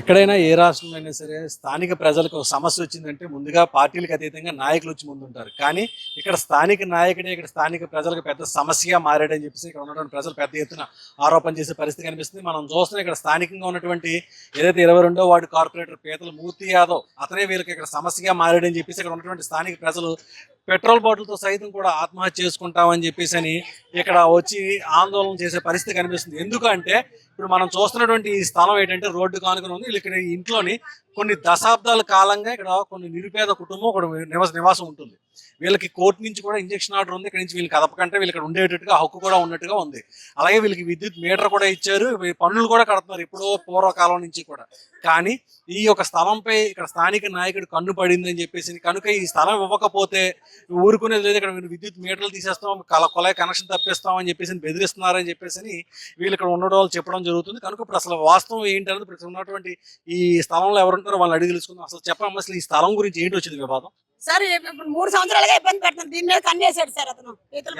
ఎక్కడైనా ఏ రాష్ట్రంలో అయినా సరే స్థానిక ప్రజలకు సమస్య వచ్చిందంటే ముందుగా పార్టీలకు అతీతంగా నాయకులు వచ్చి ముందుంటారు. కానీ ఇక్కడ స్థానిక నాయకుడే ఇక్కడ స్థానిక ప్రజలకు పెద్ద సమస్యగా మారాడని చెప్పేసి ఇక్కడ ఉన్నటువంటి ప్రజలు పెద్ద ఎత్తున ఆరోపణ చేసే పరిస్థితి కనిపిస్తుంది. మనం చూస్తున్నాం ఇక్కడ స్థానికంగా ఉన్నటువంటి ఏదైతే ఇరవై రెండో వార్డు కార్పొరేటర్ పీతల మూర్తి యాదవ్ అతనే వీళ్ళకి ఇక్కడ సమస్యగా మారాడని చెప్పేసి ఇక్కడ ఉన్నటువంటి స్థానిక ప్రజలు పెట్రోల్ బాటిల్తో సైతం కూడా ఆత్మహత్య చేసుకుంటామని చెప్పేసి అని ఇక్కడ వచ్చి ఆందోళన చేసే పరిస్థితి కనిపిస్తుంది. ఎందుకంటే ఇప్పుడు మనం చూస్తున్నటువంటి ఈ స్థలం ఏంటంటే రోడ్డు కానుకొని ఉంది. ఇక్కడ ఇంట్లోని కొన్ని దశాబ్దాల కాలంగా ఇక్కడ కొన్ని నిరుపేద కుటుంబం ఒక నివాస నివాసం ఉంటుంది. వీళ్ళకి కోర్టు నుంచి కూడా ఇంజక్షన్ ఆర్డర్ ఉంది. ఇక్కడ నుంచి వీళ్ళకి కదపకంటే వీళ్ళు ఇక్కడ ఉండేటట్టుగా హక్కు కూడా ఉన్నట్టుగా ఉంది. అలాగే వీళ్ళకి విద్యుత్ మీటర్ కూడా ఇచ్చారు. పనులు పన్నులు కూడా కడుతున్నారు ఎప్పుడో పూర్వకాలం నుంచి కూడా. కానీ ఈ యొక్క స్థలంపై ఇక్కడ స్థానిక నాయకుడు కన్ను పడిందని చెప్పేసి కనుక ఈ స్థలం ఇవ్వకపోతే ఊరుకునేది లేదు. ఇక్కడ విద్యుత్ మీటర్లు తీసేస్తాం కల కొలై కనెక్షన్ తప్పేస్తాం అని చెప్పేసి బెదిరిస్తున్నారని చెప్పేసి వీళ్ళు ఇక్కడ ఉండడం వాళ్ళు చెప్పడం జరుగుతుంది. కనుక ఇప్పుడు అసలు వాస్తవం ఏంటనేది ఇప్పుడు ఉన్నటువంటి ఈ స్థలంలో ఎవరుంటారో వాళ్ళని అడిగి తెలుసుకుందాం. అసలు చెప్పాము అసలు ఈ స్థలం గురించి ఏంటి వచ్చింది వివాదం? సార్ ఇప్పుడు మూడు సంవత్సరాలుగా ఇబ్బంది పెడుతున్నాం దీని మీద కన్నేసాడు సార్ అతను.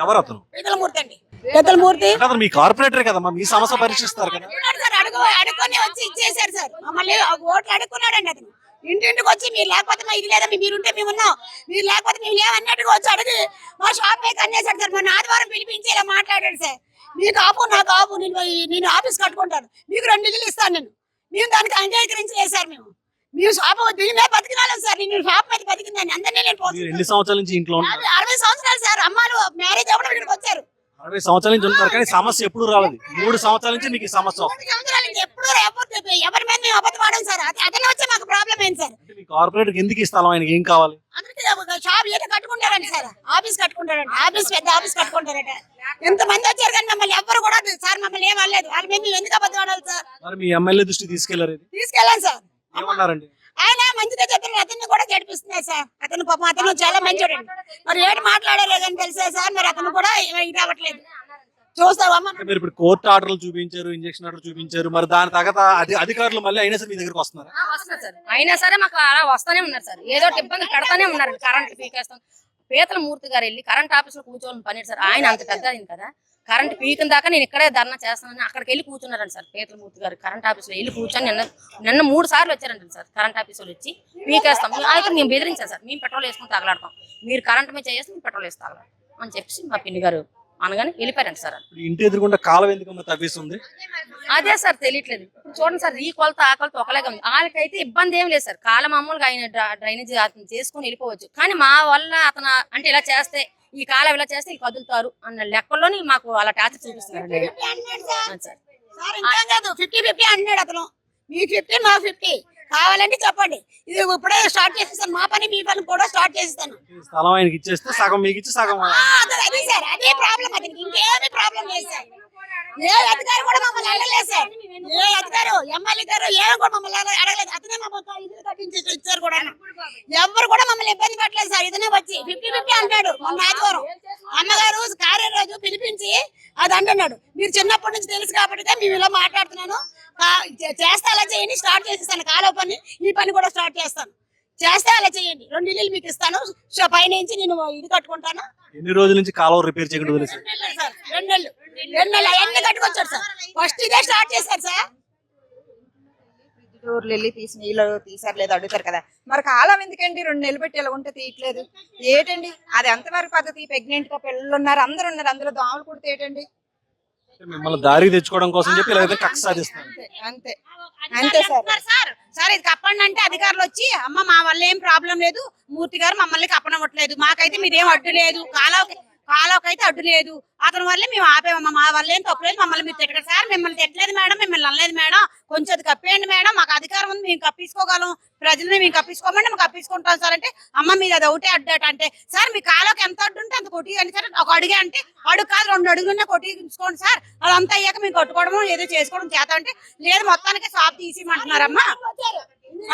ఎవరు అతను? పీతల మూర్తి అండి. పీతల మూర్తి. అంటే అతను మీ కార్పొరేటర్ కదమ్మా మీ సమస్య పరీక్షిస్తారు కదా. సార్ అడుగు అడుక్కొని వచ్చి ఇచ్చేసారు సార్. మమ్మల్ని ఓట్లు అడుక్కున్నాడండి అతను. ఇంటింటికి వచ్చి మీరు లేకపోతే మా ఇది లేదా? మీరుంటే మేము ఉన్నాం మీరు లేకపోతే మేము లేవన్నట్టుగా వచ్చి అడిగి మా షాప్ మీద కన్నేసాడు సార్. మొన్న ఆదివారం పిలిపించి ఇలా మాట్లాడాడు సార్. మీకు ఆపు నాకు ఆపు నేను నేను ఆఫీస్ కట్టుకుంటాను. మీకు రెండు ఇల్లు ఇస్తాను నేను. మేము దానికి అంగీకరించలేదు సార్ మేము. మేము షాప్ దీని మీద బతికినాను సార్? నేను షాప్ మీద బతికిందని. అందరినీ నేను మీరు పోతున్నాను. ఎన్ని సంవత్సరాల నుంచి ఇంట్లో ఉన్నారు? అరవై సంవత్సరాలు సార్. అమ్మాలు మ్యారేజ్ అవ్వడం ఇక్కడికి వచ్చారు. అరవై సంవత్సరాల నుంచి ఉంటారు కానీ సమస్య ఎప్పుడు రాలేదు. మూడు సంవత్సరాల నుంచి మీకు ఈ సమస్య వస్తుంది. మూడు సంవత్సరాల నుంచి ఎప్పుడు ఎవరు ఎవరి మీద మేము అబద్ధం ఆడం సార్? అతను వచ్చే మాకు ప్రాబ్లం ఏంటి సార్? అంటే మీ కార్పొరేటర్ ఎందుకు ఈ స్థలం ఆయనకి ఏం కావాలి? అందరికీ ఒక షాప్ ఏదో కట్టుకుంటారండి సార్. ఆఫీస్ కట్టుకుంటారండి ఆఫీస్ పెద్ద ఆఫీస్ కట్టుకుంటారట. ఎంత మంది వచ్చారు కానీ మమ్మల్ని ఎవ్వరు కూడా సార్ మమ్మల్ని ఏం అనలేదు. వాళ్ళ మీద మేము ఎందుకు అబద్ధం ఆడాలి సార్? మరి మీ ఎమ్మెల్యే దృష్టి తీసుకెళ్ళారు ఇది? తీసుకెళ్ళాను సార్. ఏమన్నారండి? ఆయన మంచిగా చెప్పిన అతన్ని కూడా గడిపిస్తున్నారు సార్. అతను పాపం అతను చాలా మంచోడండి మరి ఏంటి మాట్లాడారో కానీ తెలుసా సార్? మరి అతను కూడా ఇది అవ్వట్లేదు. చూస్తావమ్మా మీరు ఇప్పుడు కోర్టు ఆర్డర్లు చూపించారు ఇంజక్షన్ ఆర్డర్ చూపించారు మరి దాని తగత అధి- అధికారులు మళ్ళీ అయినా సరే మీ దగ్గరకు వస్తున్నారు? సార్. అయినా సరే మాకు అలా వస్తానే ఉన్నారు సార్. ఏదో ఇబ్బంది పెడతానే ఉన్నారు. కరెంట్ పీకేస్తాం పీతల మూర్తి గారు వెళ్ళి కరెంట్ ఆఫీస్లో కూర్చోని పని సార్ ఆయన అంత పెద్ద ఆయన కదా. కరెంట్ పీకిన దాకా నేను ఇక్కడే ధర్నా చేస్తానని అక్కడికి వెళ్ళి కూర్చున్నారండి సార్ పీతల మూర్తి గారు. కరెంట్ ఆఫీస్లో వెళ్ళి కూర్చొని నిన్న నిన్న మూడు సార్లు వచ్చారండి సార్ కరెంట్ ఆఫీస్ వాళ్ళు వచ్చి పీకేస్తాం. అయితే మేము బెదిరించాం సార్. మేము పెట్రోల్ వేసుకుని తగలాడతాం. మీరు కరెంట్ మీద చేస్తే మేము పెట్రోల్ వేసి తగలాడతాం అని చెప్పేసి మా పిన్ని గారు అనగానే వెళ్ళిపోయారండి సార్ ఇంటి ఎదురుకుండా కాలం ఎందుకు తవ్వేస్తుంది? అదే సార్ తెలియట్లేదు. ఇప్పుడు చూడండి సార్ ఈ కొలత ఆ కొలత ఒకలాగా ఉంది. వాళ్ళకైతే ఇబ్బంది ఏం లేదు సార్. కాల మామూలుగా ఆయన డ్రా- డ్రైనేజ్ అతను చేసుకుని వెళ్ళిపోవచ్చు. కానీ మా వల్ల అతను అంటే ఇలా చేస్తే ఈ కాలం ఇలా చేస్తే వీళ్ళు కదులుతారు అన్న లెక్కల్లోని మాకు అలా టార్చర్ చూపిస్తున్నారు అన్నాడు సార్. అవును సార్. సార్ ఇంకేం కాదు ఫిఫ్టీ ఫిఫ్టీ అన్నాడు అతను. మీకు ఫిఫ్టీ మా ఫిఫ్టీ కావాలంటే చెప్పండి. ఇది ఇప్పుడే స్టార్ట్ చేసేస్తాను. మా పని మీ పని కూడా స్టార్ట్ చేసేస్తాను. ఈ స్థలం ఆయనకి ఇచ్చేస్తే సగం మీకు ఇచ్చి సగం ఆ, అదే సార్ అదే ప్రాబ్లం అతనికి ఇంకేమి ప్రాబ్లం లేదు సార్. ఏ అధికారి కూడా మమ్మల్ని అడగలేదు సార్. ఏ అధికారి ఎమ్మెల్యే గారు ఏమి కూడా మమ్మల్ని అడగ- అడగలేదు. అతనే మా మొత్తం ఇల్లు కట్టించి ఇచ్చారు కూడా ఎవరు కూడా మమ్మల్ని ఇబ్బంది పెట్టలేదు సార్. ఇతనే వచ్చి ఫిఫ్టీ ఫిఫ్టీ అంటాడు మొన్న ఆదివారం. అమ్మగారు కార్యరాజు పిలిపించి అది అంటున్నాడు. మీరు చిన్నప్పటి నుంచి తెలుసు కాబట్టి మేము ఇలా మాట్లాడుతున్నాను. చేస్తే అలా చేయండి స్టార్ట్ చేసేస్తాను. కాలో పని ఈ పని కూడా స్టార్ట్ చేస్తాను. చేస్తే అలా చేయండి. రెండు ఇల్లు మీకు ఇస్తాను. పైనుంచి నేను ఇది కట్టుకుంటాను. ఎన్ని రోజుల నుంచి కాలువ రిపేర్ చేయకుండా రెండు నెలలు సార్. రెండు నెలలు రెండు నెలలు అవన్నీ కట్టుకొచ్చాడు సార్. ఫస్ట్ ఇదే స్టార్ట్ చేశారు సార్. ఊర్లు వెళ్ళి తీసి నీళ్ళు తీసారు లేదు అడుగుతారు కదా. మరి కాలం ఎందుకండి రెండు నెలలు పెట్టి ఎలా ఉంటే తీయట్లేదు. ఏటండి? అది ఎంతవరకు పద్ధతి? ప్రెగ్నెంట్గా పిల్లలు ఉన్నారు అందరు ఉన్నారు అందులో దోమలు కుడితే ఏటండి? మిమ్మల్ని దారికి తెచ్చుకోవడం కోసం చెప్పి ఇలా కక్ష సాధిస్తున్నారు. అంతే అంతే. Sir sir. సార్ ఇది కప్పండి అంటే అధికారులు వచ్చి అమ్మ మా వల్ల ఏం ప్రాబ్లం లేదు. మూర్తి గారు మమ్మల్ని కప్పనవ్వట్లేదు మాకైతే మీరేం అడ్డు లేదు. కాలువకి కాలువకి అయితే అడ్డు లేదు. అతని వల్లే మేము ఆపేమమ్మా. మా వల్ల ఏం తప్పలేదు మమ్మల్ని మీరు తిట్టరు సార్ మిమ్మల్ని తిట్టలేదు మేడం మిమ్మల్ని అనలేదు మేడం. కొంచెం అది కప్పేయండి మేడం. మాకు అధికారం ఉంది మేము కప్పించుకోగలం ప్రజల్ని మేము కప్పించుకోమండి మేము కప్పించుకుంటాం సార్ అంటే అమ్మ మీరు అది ఒకటే అడ్డట అంటే సార్ మీ కాలువకి ఎంత అడ్డు ఉంటే అంత కొట్టి సార్. ఒక అడుగే అంటే అడుగు కాదు రెండు అడుగులున్నా కొట్టించుకోండి సార్. అదంతా అయ్యాక మేము కట్టుకోవడం ఏదో చేసుకోవడం చేత అంటే లేదు మొత్తానికి షాప్ తీసిమంటున్నారమ్మా.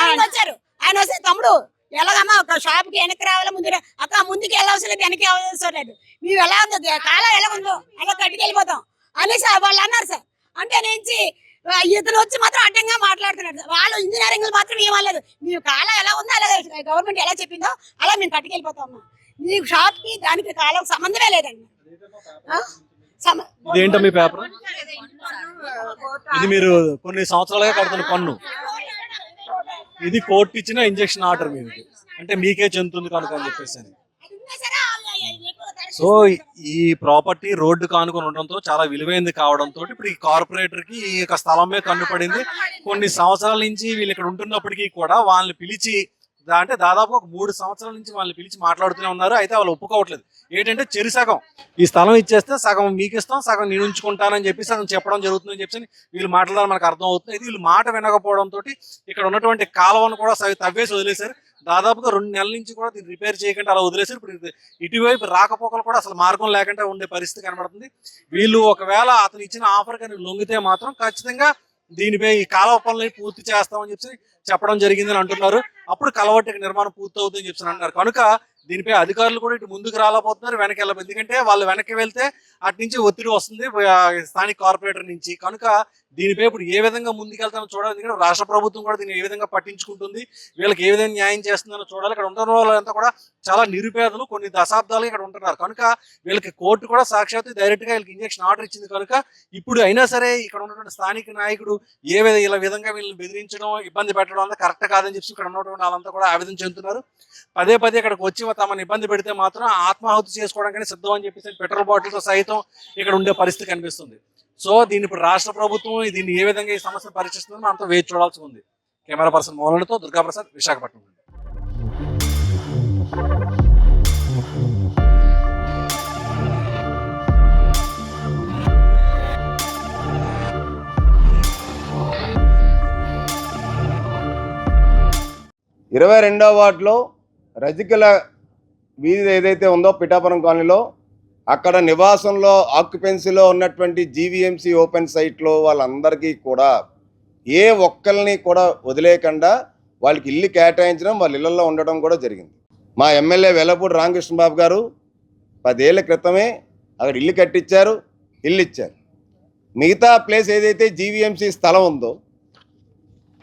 ఆయన వచ్చారు. ఆయన వస్తే తమ్ముడు ఎలాగమ్మా ఒక షాప్కి వెనక్కి రావాలి ముందు అక్క ముందుకి వెళ్ళవసరం లేదు వెనక్కి అవసరం లేదు. మేము ఎలా ఉందో కాలం ఎలా ఉందో అలా కట్టుకు వెళ్ళిపోతాం అనేసి వాళ్ళు అన్నారు సార్. అంటే నుంచి ఇతను వచ్చి మాత్రం అడ్డంగా మాట్లాడుతున్నాడు వాళ్ళు ఇంజనీరింగ్ మాత్రం ఏం అనలేదు. మేము కాలం ఎలా ఉందో అలా గవర్నమెంట్ ఎలా చెప్పిందో అలా మేము కట్టుకెళ్ళిపోతాం మీ షాప్కి దానికి కాలం సంబంధమే లేదండి. ఇదేంటో మీ పేపర్? ఇది మీరు కొన్ని సంవత్సరాలుగా కడుతున్న పన్ను. ఇది కోర్టు ఇచ్చిన ఇంజక్షన్ ఆర్డర్ మీకు అంటే మీకే చెందుతుంది కనుక అని చెప్పేసి సో ఈ ప్రాపర్టీ రోడ్డు కానుకొని ఉండడంతో చాలా విలువైంది కావడంతో ఇప్పుడు ఈ కార్పొరేటర్కి ఈ యొక్క స్థలమే కన్నుపడింది కొన్ని సంవత్సరాల నుంచి వీళ్ళు ఇక్కడ ఉంటున్నప్పటికీ కూడా వాళ్ళని పిలిచి అంటే దాదాపు ఒక మూడు సంవత్సరాల నుంచి వాళ్ళని పిలిచి మాట్లాడుతూనే ఉన్నారు. అయితే వాళ్ళు ఒప్పుకోవట్లేదు. ఏంటంటే చెరి సగం. ఈ స్థలం ఇచ్చేస్తే సగం మీకు ఇస్తాం సగం నేను ఉంచుకుంటానని చెప్పి సగం చెప్పడం జరుగుతుందని చెప్పి వీళ్ళు మాట్లాడాలని మనకు అర్థం అవుతుంది. అయితే వీళ్ళు మాట వినకపోవడంతో ఇక్కడ ఉన్నటువంటి కాలువను కూడా తవ్వేసి వదిలేశారు. దాదాపుగా రెండు నెలల నుంచి కూడా దీన్ని రిపేర్ చేయకుండా అలా వదిలేశారు. ఇప్పుడు ఇటువైపు రాకపోకలు కూడా అసలు మార్గం లేకుండా ఉండే పరిస్థితి కనబడుతుంది. వీళ్ళు ఒకవేళ అతను ఇచ్చిన ఆఫర్ కానీ లొంగితే మాత్రం ఖచ్చితంగా దీనిపై ఈ కాలువ పనులని పూర్తి చేస్తామని చెప్పి చెప్పడం జరిగిందని అంటున్నారు. అప్పుడు కలవట్టకి నిర్మాణం పూర్తవుతుందని చెప్పి అంటున్నారు. కనుక దీనిపై అధికారులు కూడా ఇటు ముందుకు రాలేకపోతున్నారు వెనక వెళ్ళబోతుంది ఎందుకంటే వాళ్ళు వెనక్కి వెళ్తే అటు నుంచి ఒత్తిడి వస్తుంది స్థానిక కార్పొరేటర్ నుంచి. కనుక దీనిపై ఇప్పుడు ఏ విధంగా ముందుకెళ్తామో చూడాలి. ఎందుకంటే రాష్ట్ర ప్రభుత్వం కూడా దీన్ని ఏ విధంగా పట్టించుకుంటుంది వీళ్ళకి ఏ విధంగా న్యాయం చేస్తుందో చూడాలి. ఇక్కడ ఉంటున్న వాళ్ళంతా కూడా చాలా నిరుపేదలు కొన్ని దశాబ్దాలు ఇక్కడ ఉంటున్నారు. కనుక వీళ్ళకి కోర్టు కూడా సాక్షాత్తు డైరెక్ట్గా వీళ్ళకి ఇంజక్షన్ ఆర్డర్ ఇచ్చింది. కనుక ఇప్పుడు అయినా సరే ఇక్కడ ఉన్నటువంటి స్థానిక నాయకుడు ఏ విధంగా ఇలా విధంగా వీళ్ళని బెదిరించడం ఇబ్బంది పెట్టడం అంతా కరెక్ట్ కాదని చెప్పి ఇక్కడ ఉన్నటువంటి వాళ్ళంతా కూడా ఆవేదన చెందుతున్నారు. పదే పదే ఇక్కడికి వచ్చి తమను ఇబ్బంది పెడితే మాత్రం ఆత్మాహుతి చేసుకోవడానికి సిద్ధం అని చెప్పేసి పెట్రోల్ బాటిల్తో సైతం ఇక్కడ ఉండే పరిస్థితి కనిపిస్తుంది సో దీన్ని ఇప్పుడు రాష్ట్ర ప్రభుత్వం దీన్ని ఏ విధంగా ఈ సమస్యను పరిశీలిస్తుందో మనతో వేచి చూడాల్సి ఉంది కెమెరా పర్సన్ మౌలతో దుర్గాప్రసాద్ విశాఖపట్నం నుండి. ఇరవై రెండవ వార్డులో రజికల వీధి ఏదైతే ఉందో పిఠాపురం కాలనీలో అక్కడ నివాసంలో ఆక్యుపెన్సీలో ఉన్నటువంటి జీవీఎంసీ ఓపెన్ సైట్లో వాళ్ళందరికీ కూడా ఏ ఒక్కరిని కూడా వదిలేయకుండా వాళ్ళకి ఇల్లు కేటాయించడం వాళ్ళ ఇళ్ళలో ఉండడం కూడా జరిగింది. మా ఎమ్మెల్యే వెల్లపూడి రామకృష్ణబాబు గారు పదేళ్ళ క్రితమే అక్కడ ఇల్లు కట్టించారు ఇల్లు ఇచ్చారు. మిగతా ప్లేస్ ఏదైతే జీవీఎంసీ స్థలం ఉందో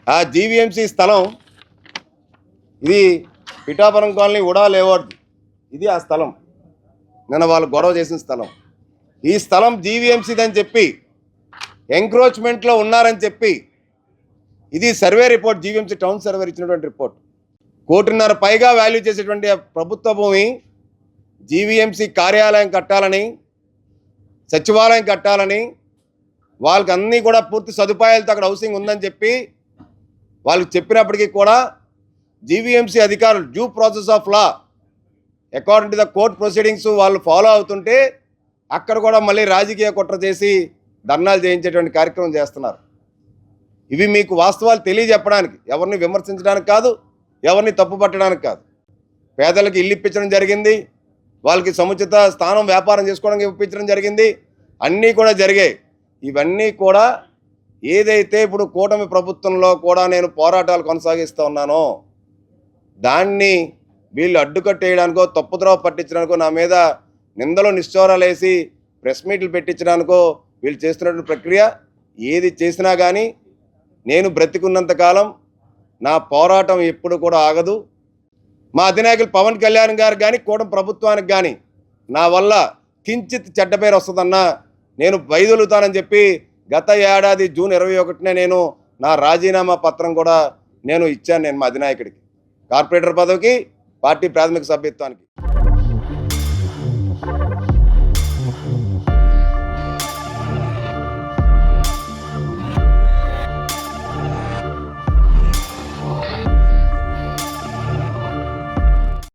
ఆ జీవీఎంసీ స్థలం ఇది పిఠాపురం కాలనీ ఉడా లేవార్డ్ ఇది ఆ స్థలం. నిన్న వాళ్ళు గొడవ చేసిన స్థలం. ఈ స్థలం జీవీఎంసీది అని చెప్పి ఎంక్రోచ్మెంట్లో ఉన్నారని చెప్పి ఇది survey report GVMC town survey ఇచ్చినటువంటి రిపోర్ట్. కోటిన్నర పైగా వాల్యూ చేసేటువంటి ప్రభుత్వ భూమి జీవీఎంసీ కార్యాలయం కట్టాలని సచివాలయం కట్టాలని వాళ్ళకి అన్నీ కూడా పూర్తి సదుపాయాలతో అక్కడ హౌసింగ్ ఉందని చెప్పి వాళ్ళకి చెప్పినప్పటికీ కూడా జీవీఎంసీ అధికారులు due process of law according to the court proceedings వాళ్ళు ఫాలో అవుతుంటే అక్కడ కూడా మళ్ళీ రాజకీయ కుట్ర చేసి ధర్నాలు చేయించేటువంటి కార్యక్రమం చేస్తున్నారు. ఇవి మీకు వాస్తవాలు తెలియజెప్పడానికి ఎవరిని విమర్శించడానికి కాదు ఎవరిని తప్పు పట్టడానికి కాదు. పేదలకు ఇల్లు ఇప్పించడం జరిగింది వాళ్ళకి సముచిత స్థానం వ్యాపారం చేసుకోవడానికి ఇప్పించడం జరిగింది అన్నీ కూడా జరిగాయి. ఇవన్నీ కూడా ఏదైతే ఇప్పుడు కూటమి ప్రభుత్వంలో కూడా నేను పోరాటాలు కొనసాగిస్తూ ఉన్నానో దాన్ని వీళ్ళు అడ్డుకట్టేయడానికో తప్పుద్రోవ పట్టించడానికో నా మీద నిందలో నిశ్చోరాలు వేసి ప్రెస్ మీట్లు పెట్టించడానికో వీళ్ళు చేస్తున్నటువంటి ప్రక్రియ ఏది చేసినా కానీ నేను బ్రతికున్నంత కాలం నా పోరాటం ఎప్పుడు కూడా ఆగదు. మా అధినాయకులు పవన్ కళ్యాణ్ గారు కానీ కూటమి ప్రభుత్వానికి కానీ నా వల్ల కించిత్ చెడ్డ పేరు వస్తుందన్నా నేను వైదొలుగుతానని చెప్పి గత ఏడాది జూన్ ఇరవై ఒకటినే నేను నా రాజీనామా పత్రం కూడా నేను ఇచ్చాను నేను మా అధినాయకుడికి. కార్పొరేటర్ పదవికి పార్టీ ప్రాథమిక సభ్యత్వానికి.